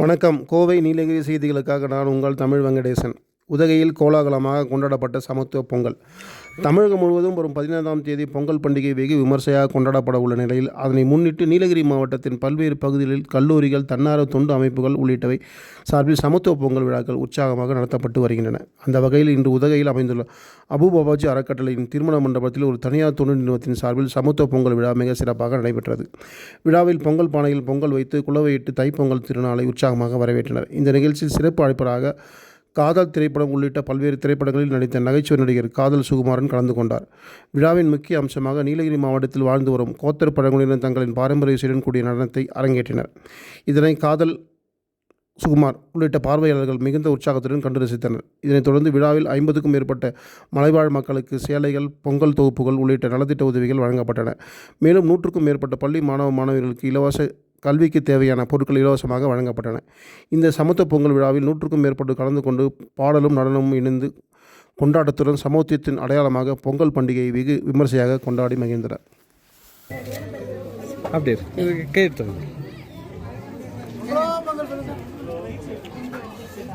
வணக்கம். கோவை நீலகிரி செய்திகளுக்காக நான் உங்கள் தமிழ் வெங்கடேசன். உதகையில் கோலாகலமாக கொண்டாடப்பட்ட சமத்துவ பொங்கல். தமிழகம் முழுவதும் வரும் பதினைந்தாம் தேதி பொங்கல் பண்டிகை வெகு விமர்சையாக கொண்டாடப்பட உள்ள நிலையில் அதனை முன்னிட்டு நீலகிரி மாவட்டத்தின் பல்வேறு பகுதிகளில் கல்லூரிகள் தன்னார்வ தொண்டு அமைப்புகள் உள்ளிட்டவை சார்பில் சமத்துவ பொங்கல் விழாக்கள் உற்சாகமாக நடத்தப்பட்டு வருகின்றன. அந்த வகையில் இன்று உதகையில் அமைந்துள்ள அபு பாபாஜி அறக்கட்டளையின் திருமண மண்டபத்தில் ஒரு தனியார் தொண்டு நிறுவனத்தின் சார்பில் சமத்துவ பொங்கல் விழா மிக சிறப்பாக நடைபெற்றது. விழாவில் பொங்கல் பானையில் பொங்கல் வைத்து குலவையிட்டு தைப்பொங்கல் திருநாளை உற்சாகமாக வரவேற்றனர். இந்த நிகழ்ச்சியில் சிறப்பு அழைப்பராக காதல் திரைப்படம் உள்ளிட்ட பல்வேறு திரைப்படங்களில் நடித்த நகைச்சுவை நடிகர் காதல் சுகுமாரன் கலந்து கொண்டார். விழாவின் முக்கிய அம்சமாக நீலகிரி மாவட்டத்தில் வாழ்ந்து வரும் கோத்தர் பழங்குடியினர் தங்களின் பாரம்பரிய இசையுடன் கூடிய நடனத்தை அரங்கேற்றினர். இதனை காதல் சுகுமார் உள்ளிட்ட பார்வையாளர்கள் மிகுந்த உற்சாகத்துடன் கண்டு ரசித்தனர். இதனைத் தொடர்ந்து விழாவில் ஐம்பதுக்கும் மேற்பட்ட மலைவாழ் மக்களுக்கு சேலைகள் பொங்கல் தொகுப்புகள் உள்ளிட்ட நலத்திட்ட உதவிகள் வழங்கப்பட்டன. மேலும் நூற்றுக்கும் மேற்பட்ட பள்ளி மாணவ மாணவர்களுக்கு இலவச கல்விக்கு தேவையான பொருட்கள் இலவசமாக வழங்கப்பட்டன. இந்த சமத்துவ பொங்கல் விழாவில் நூற்றுக்கும் மேற்பட்டு கலந்து கொண்டு பாடலும் நடனமும் இணைந்து கொண்டாட்டத்துடன் சமத்துவத்தின் அடையாளமாக பொங்கல் பண்டிகையை வெகு விமர்சையாக கொண்டாடி மகிழ்ந்தனர். அப்படியே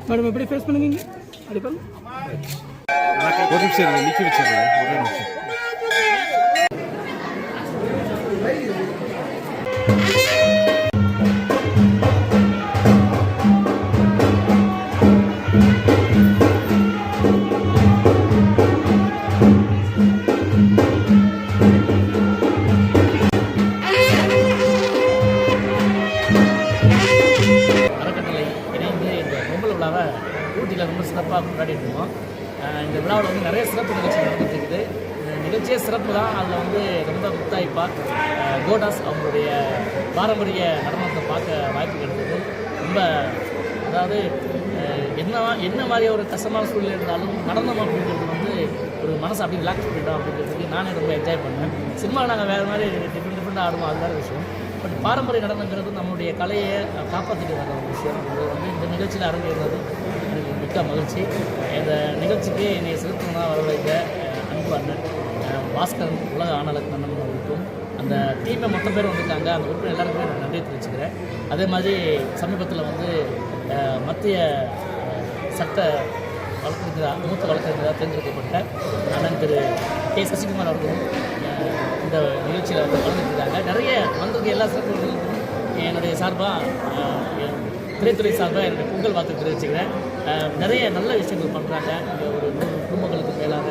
மேடம் எப்படி ஃபேஸ் பண்ணுவீங்க அப்படி பண்ணு. விழாவை ஊட்டியில் ரொம்ப சிறப்பாக கொண்டாடிட்டு இருக்கோம் இந்த விழாவில் வந்து நிறைய சிறப்பு நிகழ்ச்சி நடந்துட்டுருக்குது. நிகழ்ச்சியே சிறப்பு தான். அதில் வந்து ரொம்ப முத்தாய்ப்பாக கோடாஸ் அவங்களுடைய பாரம்பரிய நடனத்தை பார்க்க வாய்ப்பு கிடைத்தது. ரொம்ப அதாவது என்ன என்ன மாதிரி ஒரு கஷ்டமான சூழ்நிலை இருந்தாலும் நடனம் அப்படிங்கிறது வந்து ஒரு மனசு அப்படி ரிலாக்ஸ் பண்ணிட்டோம் அப்படிங்கிறதுக்கு நானே ரொம்ப என்ஜாய் பண்ணேன் சினிமா நாங்கள் வேறு மாதிரி டிஃப்ரெண்ட் டிஃப்ரெண்ட்டாக ஆடுவோம். அது மாதிரி விஷயம். பட் பாரம்பரிய நடனங்கிறது நம்மளுடைய கலையை காப்பாற்றிட்டு வர ஒரு விஷயம். அது வந்து இந்த நிகழ்ச்சியில் அரங்கேறது எனக்கு மிக்க மகிழ்ச்சி. இந்த நிகழ்ச்சிக்கு என்னை சிறப்புனா வரவழைத்த அன்பு அண்ணன் பாஸ்கரன் உலக ஆணலக் அண்ணன் அவர்களுக்கும் அந்த டீமை மொத்த பேர் வந்திருக்காங்க. அந்த உறுப்பினர் எல்லாருக்குமே நான் நன்றி தெரிவிச்சுக்கிறேன். அதே மாதிரி சமீபத்தில் வந்து மத்திய சட்ட வழக்கறிஞராக மூத்த வழக்கறிஞராக தேர்ந்தெடுக்கப்பட்ட அண்ணன் திரு கே. சசிகுமார் அவர்களும் இந்த நிகழ்ச்சியில் வந்து கலந்து எல்லா சிறப்புகளுக்கும் என்னுடைய சார்பாக திரைத்துறை சார்பாக என்னுடைய பொங்கல் வாழ்த்து தெரிவிச்சுக்கிறேன். நிறைய நல்ல விஷயங்கள் பண்ணுறாங்க இங்கே ஒரு நூறு குடும்பங்களுக்கு மேலாக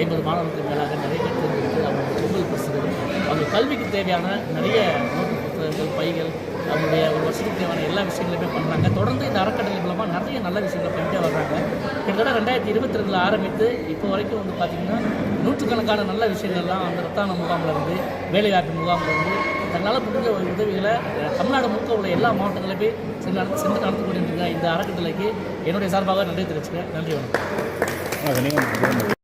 ஐம்பது மாணவர்களுக்கு மேலாக நிறைய பேர் தெரிஞ்சுக்கிட்டு அவங்க பொங்கல் பரிசுகள் அவங்க கல்விக்கு தேவையான நிறைய நோட்டு புத்தகங்கள் பைகள் அவங்களுடைய ஒரு வருஷத்துக்கு தேவையான எல்லா விஷயங்களுமே பண்ணுறாங்க தொடர்ந்து இந்த அறக்கட்டளை மூலமாக நிறைய நல்ல விஷயங்களை பண்ணிட்டே வர்றாங்க. கிட்டத்தட்ட ரெண்டாயிரத்தி இருபத்தி ரெண்டில் ஆரம்பித்து இப்போ வரைக்கும் வந்து பார்த்திங்கன்னா நூற்றுக்கணக்கான நல்ல விஷயங்கள்லாம் அந்த ரத்தான முகாமில் இருந்து வேலைவாய்ப்பு முகாமில் இருந்து தங்களால் முடிஞ்ச ஒரு உதவிகளை தமிழ்நாடு முழுக்க உள்ள எல்லா மாவட்டங்களிலும் போய் சென்று நடந்து சென்று நடந்து கொண்டிருக்கிற இந்த அறக்கட்டளைக்கு என்னுடைய சார்பாக நன்றி தெரிவிச்சுக்கிறேன். நன்றி வணக்கம்.